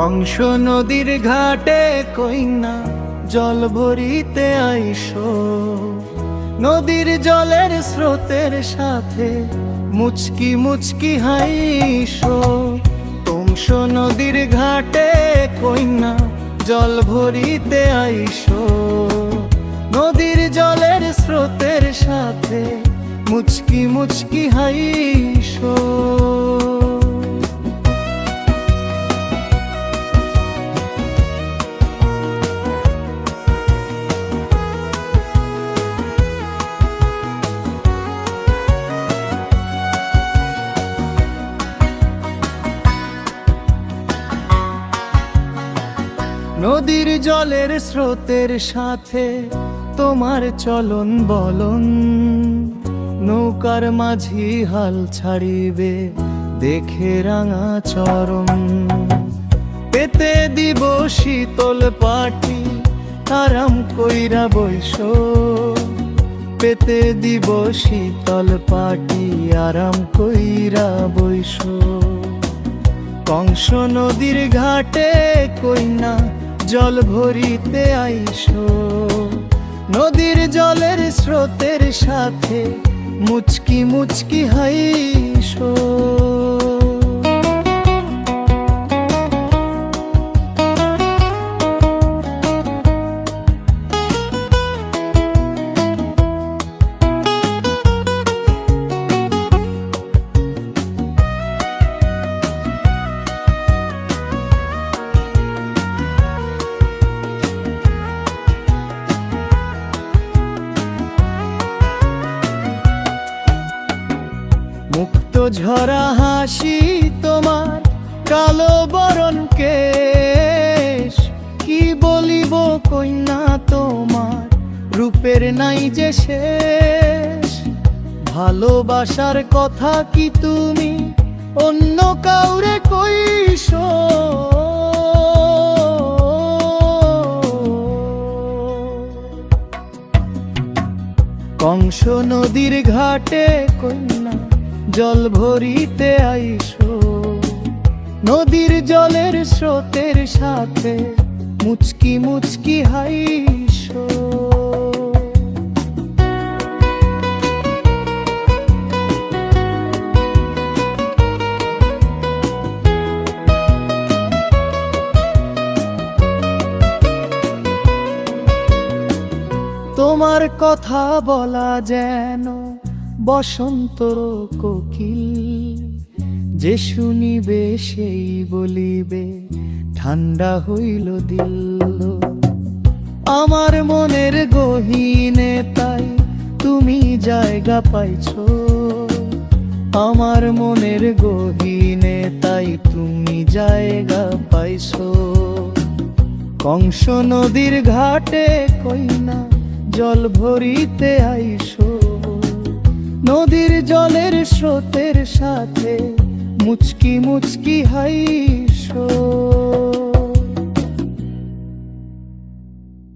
কংস নদীর ঘাটে কইনা জল ভরিতে আইসো। নদীর জলের স্রোতের সাথে মুচকি মুচকি হাইসো। কংস নদীর ঘাটে কইনা জল ভরিতে আইসো। নদীর জলের স্রোতের সাথে মুচকি মুচকি হাইসো। নদীর জলের স্রোতের সাথে তোমার চলন বলন। নৌকার মাঝি হাল ছাড়িবে, দেখে রাঙা চরণ। পেতে দিব শীতল পাটি, আরাম কইরা বৈশ পেতে দিব শীতল পাটি, আরাম কইরা বৈশ কংস নদীর ঘাটে কইনা জল ভরিতে আইসো। নদীর জলের স্রোতের সাথে মুচকি মুচকি হাইসো। ঝরা হাসি তোমার কালো বরণ কেশ। কি বলিব কন্যা তোমার? রূপের নাই যে শেষ। ভালোবাসার কথা কি তুমি অন্য কাউরে কইছো কংস নদীর ঘাটে কন্যা জল ভরিতে আইসো। নদীর জলের স্রোতের সাথে মুচকি মুচকি হাইসো। তোমার কথা বলা যেন বসন্তর কোকিল, যে শুনিবে সেই বলিবে, ঠান্ডা হইল দিল। আমার মনের গহীনে তাই তুমি জায়গা পাইছ। আমার মনের গহীনে তাই তুমি জায়গা পাইছ। কংস নদীর ঘাটে কইনা, জল ভরিতে আইসো। নদীর জলের স্রোতের সাথে মুচকি মুচকি হাইসো।